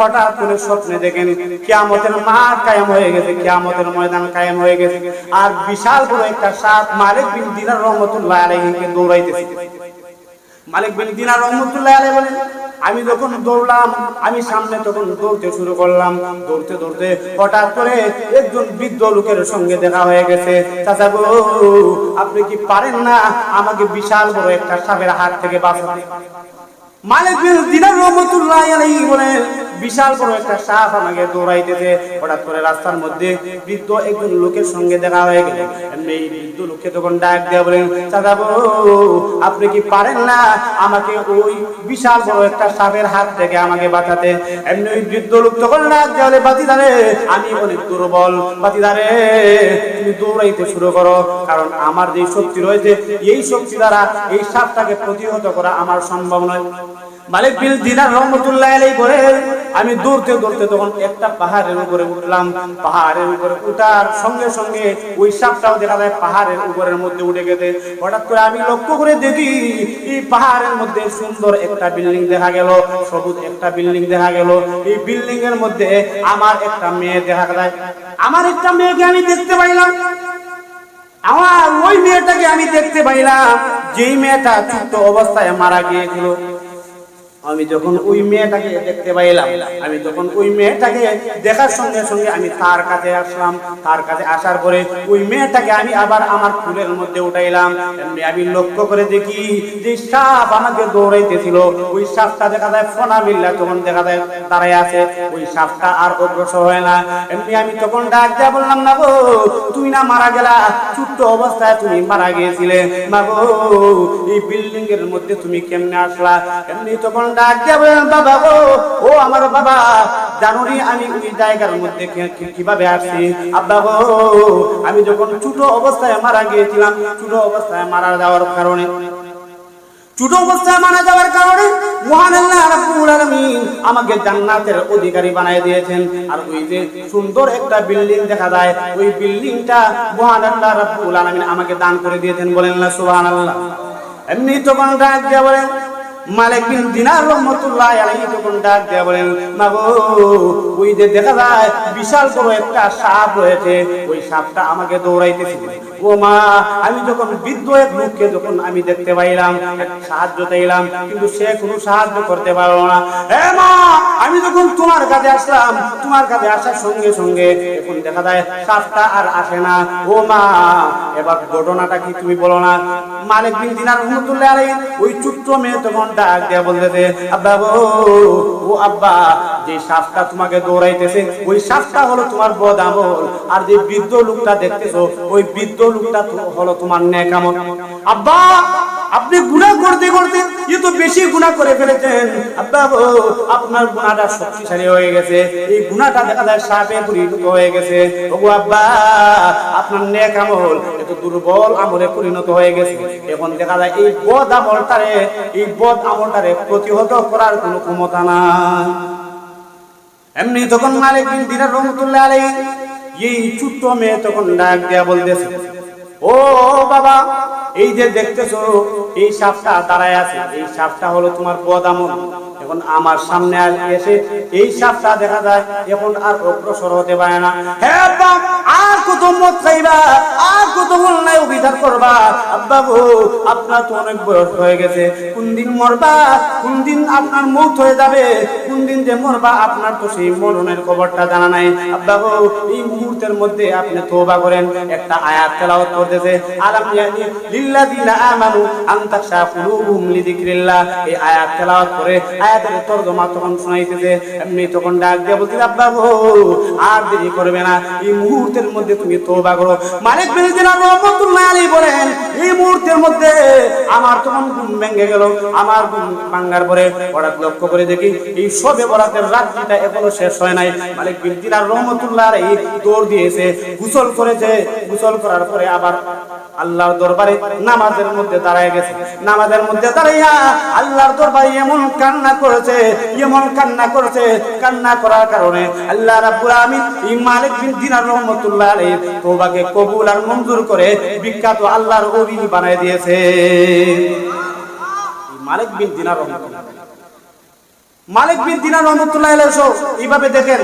হঠাৎ করে স্বপ্নে দেখেন কিয়ামতের মাঠ কায়েম হয়ে গেছে, কিয়ামতের ময়দান কায়েম হয়ে গেছে। আর বিশাল বড় একটা সাপ মালিক বিন দিনার রহমতুল্লাহ আলাইহিকে দৌড়াইতেছে। মালিক বিন দিনার রহমতুল্লাহ আলাইহি বলেন, আমি যখন দৌড়লাম, আমি সামনে তখন দৌড়তে শুরু করলাম। দৌড়তে দৌড়তে হঠাৎ করে একজন বৃদ্ধ লোকের সঙ্গে দেখা হয়ে গেছে। চাচা গো, আপনি কি পারেন না আমাকে বিশাল বড় একটা সাপের হাত থেকে বাঁচাতে? মালিক বিন দিনার রহমতুল্লাহ আলাইহি বলেন বিশাল বড় একটা সাপ আমাকে দৌড়াইতেছে। হঠাৎ করে রাস্তার মধ্যে বৃদ্ধ একজন লোকের সঙ্গে দেখা হয়ে গেল। এই বৃদ্ধ লোককে তখন ডাক দেয়া বলেন, চাচা আপনি কি পারেন না আমাকে ওই বিশাল বড় একটা সাপের হাত থেকে আমাকে বাঁচাতে? এমনি ওই বৃদ্ধ লোক তখন ডাক দেয়া বলে বাতিদারে আমি অনেক দুর্বল বাতিদারে তুমি দৌড়াইতে শুরু করো। কারণ আমার যে শক্তি রয়েছে, এই শক্তি দ্বারা এই সাপটাকে প্রতিহত করা আমার সম্ভব নয়। মালিক বিল দিনার রহমতুল্লাহ আলাই বলে, আমি দৌড়তে দৌড়তে তখন একটা পাহাড়ের উপরে উঠলাম। পাহাড়ের উপরে উঠার সঙ্গে সঙ্গে ওই সাপটাও দেখা যায় পাহাড়ের উপরের মধ্যে উঠে গেছে। হঠাৎ করে আমি লক্ষ্য করে দেখি, এই পাহাড়ের মধ্যে সুন্দর একটা বিল্ডিং দেখা গেল, সবুজ একটা বিল্ডিং দেখা গেল। এই বিল্ডিং এর মধ্যে আমার একটা মেয়ে দেখা যায়। আমার একটা মেয়েকে আমি দেখতে পাইলাম। আমার ওই মেয়েটাকে আমি দেখতে পাইলাম, যেই মেয়েটা ছোট্ট অবস্থায় মারা গিয়েছিল। আমি যখন ওই মেয়েটাকে দেখতে পাইলাম, আমি যখন ওই মেয়েটাকে দেখার সঙ্গে সঙ্গে আমি তার কাছে আসলাম। তার কাছে আসার পরে ওই মেয়েটাকে আমি আবার আমার ফুলের মধ্যে উঠাইলাম। আমি লক্ষ্য করে দেখি যে সাপ আমাকে দৌড়াইতেছিল। ওই সাপটা দেখা যায় ফোনা মিল্লা তখন দেখা যায় দাঁড়ায় আছে। ওই সাপটা আর অগ্রসর হয় না। এমনি আমি তখন ডাক দেয়া বললাম না গো তুমি না মারা গেলা? ছোট্ট অবস্থায় তুমি মারা গিয়েছিলে। না গো, এই বিল্ডিং এর মধ্যে তুমি কেমনে আসলা? এমনি তখন বাবা ও আমার বাবা। আমি ওই জায়গার মধ্যে কীভাবে আসছি? আব্বা গো, আমি যখন ছোট অবস্থায় মারা গিয়েছিলাম, ছোট অবস্থায় মারা যাওয়ার কারণে, ছোট অবস্থায় মারা যাওয়ার কারণে আমাকে জান্নাতের অধিকারী দিয়েছেন। আর ওই যে সুন্দর একটা বিল্ডিং দেখা যায়, ওই বিল্ডিংটা মহান আল্লাহ আমাকে দান করে দিয়েছেন বলেন এমনি তখন ডাক দিয়ে বলেন মালিক বিন দিনার রহমতুল্লাহ আলাইহি তখন ডাক দিয়ে বলেন মাগো ওই যে দেখা যায় বিশাল বড় একটা সাপ রয়েছে, ওই সাপটা আমাকে দৌড়াইতেছিল। ও মা, আমি যখন বৃদ্ধ এক লোককে যখন আমি দেখতে পাইলাম সাহায্য চাইলাম, কিন্তু সে কোনো সাহায্য করতে পারল না। হে মা, আমি যখন তোমার কাছে আসলাম, তোমার কাছে আসার সঙ্গে সঙ্গে এখন দেখা যায় সাপটা আর আসে না। ও মা, এবার ঘটনাটা কি তুমি বলো না? মালিক বিন দিনার রহমতুল্লাহ আলাইহি, ওই ছোট্ট মেয়ে তখন ডাক দিয়া বলতেছে, আব্বা ও আব্বা, যে সাপটা তোমাকে দৌড়াইতেছে, ওই সাপটা হলো তোমার বদ আমল। আর যে বৃদ্ধ লোকটা দেখতেছো, ওই বৃদ্ধ লোকটা হলো তোমার নেক আমল আব্বা, আপনি গুণা করতে করতে এ বেশি গুনাহ করে ফেলেছেন। আব্বা আপনার গুনাহটা শক্তিশালী হয়ে গেছে। এই গুনাহটা দেখা যায় সাপে পরিণত হয়ে গেছে। ওগো আব্বা, আপনার নেক আমল এত দুর্বল আমলে পরিণত হয়ে গেছে। এখন দেখা যায় এই বদ আমলটারে, এই বদ আমলটারে প্রতিহত করার কোনো ক্ষমতা নাই। এমনি তখন মালিক বিন দিনার রহমতুল্লাহ আলাইহি, এই ছোট্ট মেয়ে তখন ডাক দিয়া বলতেছে, ও বাবা এই যে দেখতেছো, এই সাপটা দাঁড়ায় আছে। এই সাপটা হলো তোমার বদামল এখন আমার সামনে আর এসে এই সাপটা দেখা যায়, এখন আর অগ্রসর হতে পারে না। হ্যাঁ আর কত মত খাইবা? অন্যায় করবা? আব্বা গো আপনার তো অনেক বয়স হয়ে গেছে। কোন দিন মরবা? কোন দিন আপনার মৌত হয়ে যাবে? কোন দিন যে মরবা? আপনার তো সেই মরণের খবরটা জানা নাই। আব্বা গো এই মুহূর্তের মধ্যে আপনি তওবা করেন। একটা আয়াত তেলাওয়াত করতেছে, আলাম ইয়ানি লিল্লাযিনা আমানু আন তাখশা কুলুবুহুম লিযিকরিল্লাহ। এই আয়াত তেলাওয়াত করে আয়াতের তরজমা তখন শোনাইতেছে। এমনি তখন ডাক দিয়ে বলতেছে, আব্বা গো আর দেরি করবে না। এই মুহূর্তের মধ্যে তুমি তওবা করো। মালিক বিন দিনার রহমাতুল্লাহ আলাইহি বলেন, এই মুহূর্তের মধ্যে আমার তখন ঘুম ভেঙে গেল, আমার ঘুম ভাঙার পরে হঠাৎ লক্ষ্য করে দেখি, এই সবে বরাতের রাত্রিটা এখনও শেষ হয় নাই। রহমাতুল্লাহ আলাইহি দৌড় দিয়েছে করেছে করার পরে আবার আল্লাহর দরবারে নামাজের মধ্যে দাঁড়ায় গেছে। নামাজের মধ্যে দাঁড়াইয়া আল্লাহর দরবারে এমন কান্না করেছে, এমন কান্না করেছে, কান্না করার কারণে আল্লাহ রাব্বুল আমিন এই মালিক বিন দিনার রহমাতুল্লাহ আলাইহি তওবাকে কবুল আর মঞ্জুর করে বিখ্যাত আল্লাহর ওলি বানায় দিয়েছে। মালিক বিন দিনার মালিক বিন দিনার রহমতুল্লাহ সহ এইভাবে দেখেন,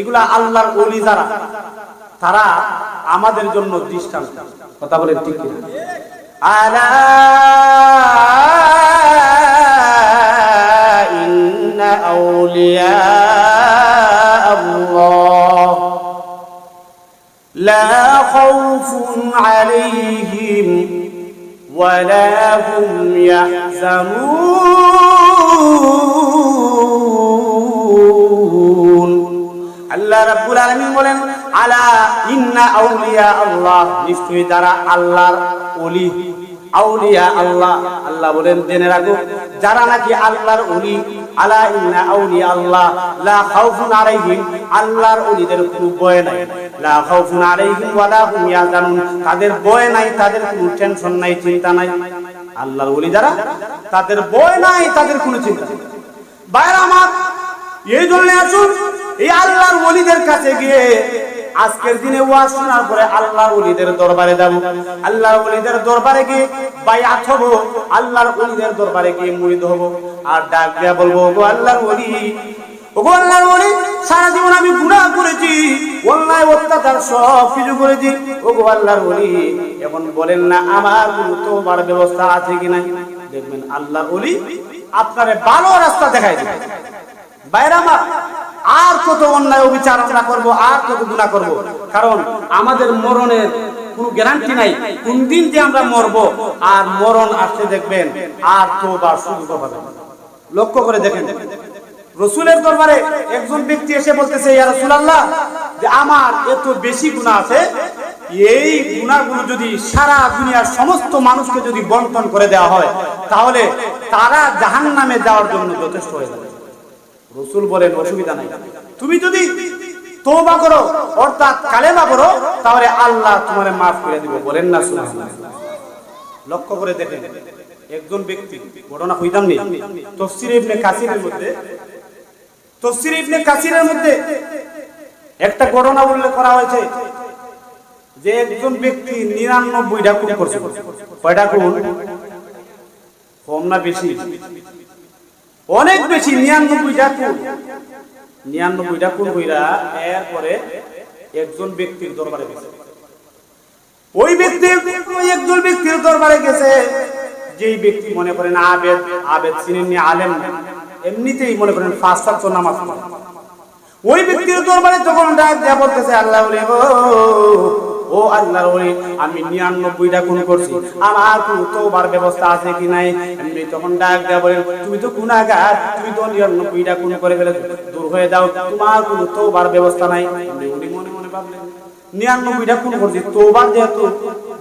এগুলা আল্লাহর ওলি যারা, তারা আমাদের জন্য দৃষ্টান্ত। কথা বলেন ঠিক কিনা? ইন্না আউলিয়া خوف عليهم ولا هم يحزنون আল্লাহ রাব্বুল আলামিন বলেন আলা ইন্না আউলিয়া আল্লাহ নিশ্চয়ই যারা আল্লাহর ওলি আউলিয়া আল্লাহ আল্লাহ বলেন জেনে রাখো যারা নাকি আল্লাহর ওলি আলা ইন্না আউলিয়া আল্লাহ, লা খাউফুন আলাইহিম, আল্লাহর ওলিদের কোনো ভয় নাই। লা খাউফুন আলাইহিম ওয়ালা হুম ইয়াহজানুন, তাদের ভয় নাই, তাদের কোনো টেনশন নাই, চিন্তা নাই। আল্লাহর ওলি যারা, তাদের ভয় নাই, তাদের কোনো চিন্তা নাই। বাইরে আমার, এই জন্য আসুন, এই আল্লাহর ওলিদের কাছে গিয়ে আজকের দিনে ওয়াজ শোনার পরে আল্লাহর ওলিদের দরবারে যাব। আল্লাহর ওলিদের দরবারে গিয়ে বাইআত হব। আল্লাহর ওলিদের দরবারে গিয়ে মুরিদ হব। আর ডাক দিয়া বলব গো আল্লাহর ওলি, ওগো আল্লাহর ওলি, সারা জীবন আমি গুনাহ করেছি। অন্যায়, অত্যাচার সব কিছু করেছি। ওগো আল্লাহর ওলি এখন বলেন না, আমার কোনো তোবার ব্যবস্থা আছে কি নাই? দেখবেন আল্লাহর ওলি আপনারে ভালো রাস্তা দেখাই দেবে। বাইরে আমার আর কত অন্যায় অবিচার আমরা করব, আর কত গুণা করব? কারণ আমাদের মরণের কোনো গ্যারান্টি নাই। কোন দিন যে আমরা মরব, আর মরণ আসতে দেখবেন, আর তো বা সুযোগ হবে। লক্ষ্য করে দেখেন। রসুলের দরবারে একজন ব্যক্তি এসে বলতেছে যে আমার এত বেশি গুণা আছে, এই গুণাগুলো যদি সারা দুনিয়ার সমস্ত মানুষকে যদি বন্টন করে দেওয়া হয়, তাহলে তারা জাহান্নামে যাওয়ার জন্য যথেষ্ট হয়ে যাবে। রসুল বলেন, অসুবিধা নাই। তুমি যদি তওবা করো, অর্থাৎ কালেমা করো তাহলে আল্লাহ তোমারে মাফ করে দিবে। বলেন না, সুবহানাল্লাহ। লক্ষ্য করে দেখেন, একজন ব্যক্তি, ঘটনা হইতাম নেই তফসির ইবনে কাসিরের মধ্যে, তফসির ইবনে কাসিরের মধ্যে একটা ঘটনা উল্লেখ করা হয়েছে, যে একজন ব্যক্তি নিরানব্বইটা খুন করছে। কয়টা খুন কম না বেশি? অনেক বেশি নিরানব্বইটা খুন নিরানব্বইটা খুন হইরা এরপরে একজন ব্যক্তির দরবারে গেছে। ওই ব্যক্তি একজন ব্যক্তির দরবারে গেছে। যেই ব্যক্তি মনে করেন আবেদ আবেদ চিনেননি, আলেম। এমনিতেই মনে করেন পাঁচ সাত নামাজ ওই ব্যক্তির দরবারে তখন ডাক দেয়া বলতেছে আল্লাহ ও আল্লাহর ওলি, আমি নিরানব্বইটা খুন করছি। আমার কোন তোবার ব্যবস্থা আছে কি নাই? এমনি তখন ডাক দেয়া বলেন, তুমি তো গুনাহগার, তুমি তো নিরানব্বইটা খুন করে ফেলে দূর হয়ে যাও, তোমার কোন তোবার ব্যবস্থা নাই। উনি মনে মনে ভাবলেন, নিরানব্বইটা খুন করছি তোবার যেহেতু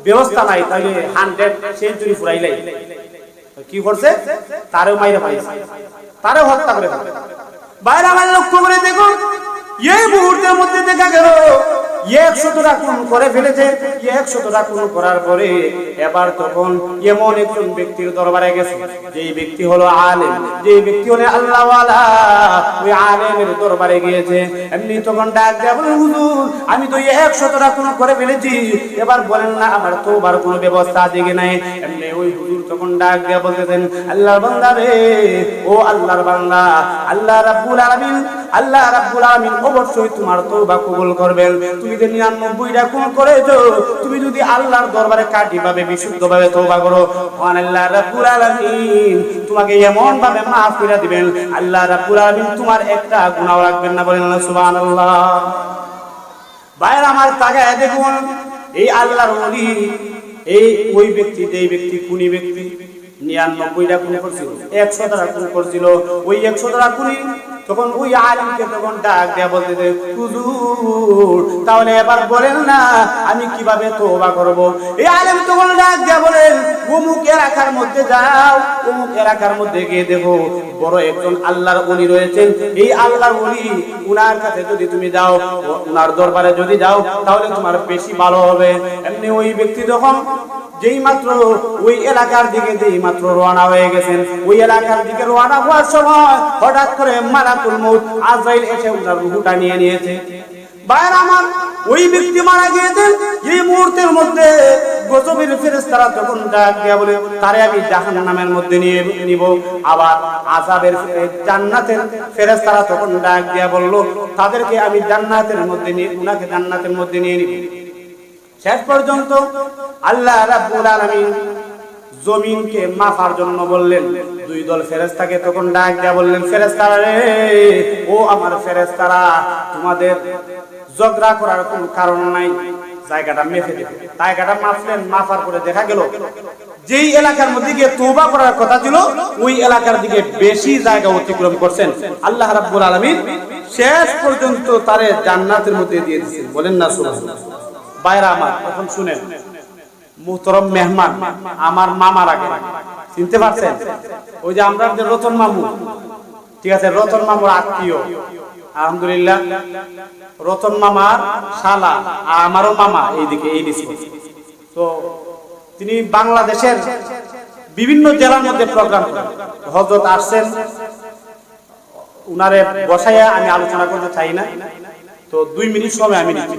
ব্যবস্থা নাই, তাহলে হান্ড্রেড সেঞ্চুরি ফুরাইলাই কি করছে? তারেও মাইরে পাইছে। তারেও হত্যা করে বাইরে আমার লক্ষ্য করে দেখুন, এই মুহূর্তের মধ্যে দেখা গেল এবার আমি তো একশতটা খুন করে ফেলেছি। এবার বলেন না, আমার তো বার কোনো ব্যবস্থা দিকে নাই? এমনি ওই হুজুর তখন ডাক দেয়া বলতেছেন, আল্লাহর বান্দা রে, ও আল্লাহর বান্দা। আল্লাহ রাব্বুল আলামিন আল্লাহ রাব্বুল আলামিন অবশ্যই তোমার তওবা কবুল করবেন। তুমি যে 99টা খুন করেছ, তুমি যদি আল্লাহর দরবারে কাটিভাবে বিশুদ্ধভাবে তওবা করো মহান আল্লাহ রাব্বুল আলামিন তোমাকে এমন ভাবে maaf করে দিবেন। আল্লাহ রাব্বুল আলামিন তোমার একটা গুনাহ রাখবেন না বলেন সুবহানাল্লাহ। ভাইয়ের আমার তাকায় দেখুন, এই আল্লাহর ওলি, এই ওই ব্যক্তি, যেই ব্যক্তি কুনি ব্যক্তি নিরানব্বইটা খুন করছিল, একশো টাকা খুন করছিল। ওই একশো টাকা খুনি তখন ওই আলিমকে তখন ডাক দেয়া বলতে তাহলে এবার বলেন না আমি কীভাবে তোবা করব? এই আলিম তখন ডাক অমুক এলাকার মধ্যে যাও, অমুক এলাকার মধ্যে গিয়ে দেখো বড় একজন আল্লাহর ওলি রয়েছেন। এই আল্লাহর ওলি উনার কাছে যদি তুমি যাও, উনার দরবারে যদি যাও, তাহলে তোমার বেশি ভালো হবে। এমনি ওই ব্যক্তি যখন যেই মাত্র ওই এলাকার দিকে যেই মাত্র রওনা হয়ে গেছেন, ওই এলাকার দিকে রওনা হওয়ার সময় হঠাৎ করে মালাকুল মউত আজরাইল এসে ওনার রূহটা নিয়ে নিয়েছে। বাইরে আমার, ওই ব্যক্তি মারা গিয়েছেন, এই মুহূর্তের মধ্যে গজবের ফেরেশতারা তখন ডাক দিয়া বলে তারে আমি জাহান্নামের মধ্যে নিয়ে নিব। আবার আযাবের এ, জান্নাতের ফেরেশতারা তখন ডাক দিয়া বলল তাদেরকে আমি জান্নাতের মধ্যে নিয়ে উনাকে জান্নাতের মধ্যে নিয়ে নিব। শেষ পর্যন্ত আল্লাহ রাব্বুল আলামিন জমিনকে মাফার জন্য বললেন। দুই দল ফেরেস্তাকে তখন ডাক দিয়া বললেন ফেরেশতারা রে ও আমার ফেরেস্তারা তোমাদের ঝগড়া করার কোনো কারণ নাই। জায়গাটা মেপে জায়গাটা মাপলেন মাফার করে দেখা গেল, যেই এলাকার মধ্যে গিয়ে করার কথা ছিল, ওই এলাকার দিকে বেশি জায়গা অতিক্রম করছেন। আল্লাহ রাব্বুল আলামিন শেষ পর্যন্ত তারে জান্নাতের মধ্যে দিয়ে দিয়েছেন। বলেন না সুবহানাল্লাহ বাইরা আমার এখন শুনেন। মুহতরম মেহমান, আমার মামার আগে। চিনতে পারছেন? ওই যে আমরা রতন মামু, ঠিক আছে, রতন মামুর আত্মীয়। আলহামদুলিল্লাহ, রতন মামার শালা আমারও মামা এইদিকে, এই তো তিনি বাংলাদেশের বিভিন্ন জেলার মধ্যে প্রোগ্রাম হজরত আসছেন, উনারে বসাইয়া আমি আলোচনা করতে চাই না। তো দুই মিনিট সময় আমি নিচ্ছি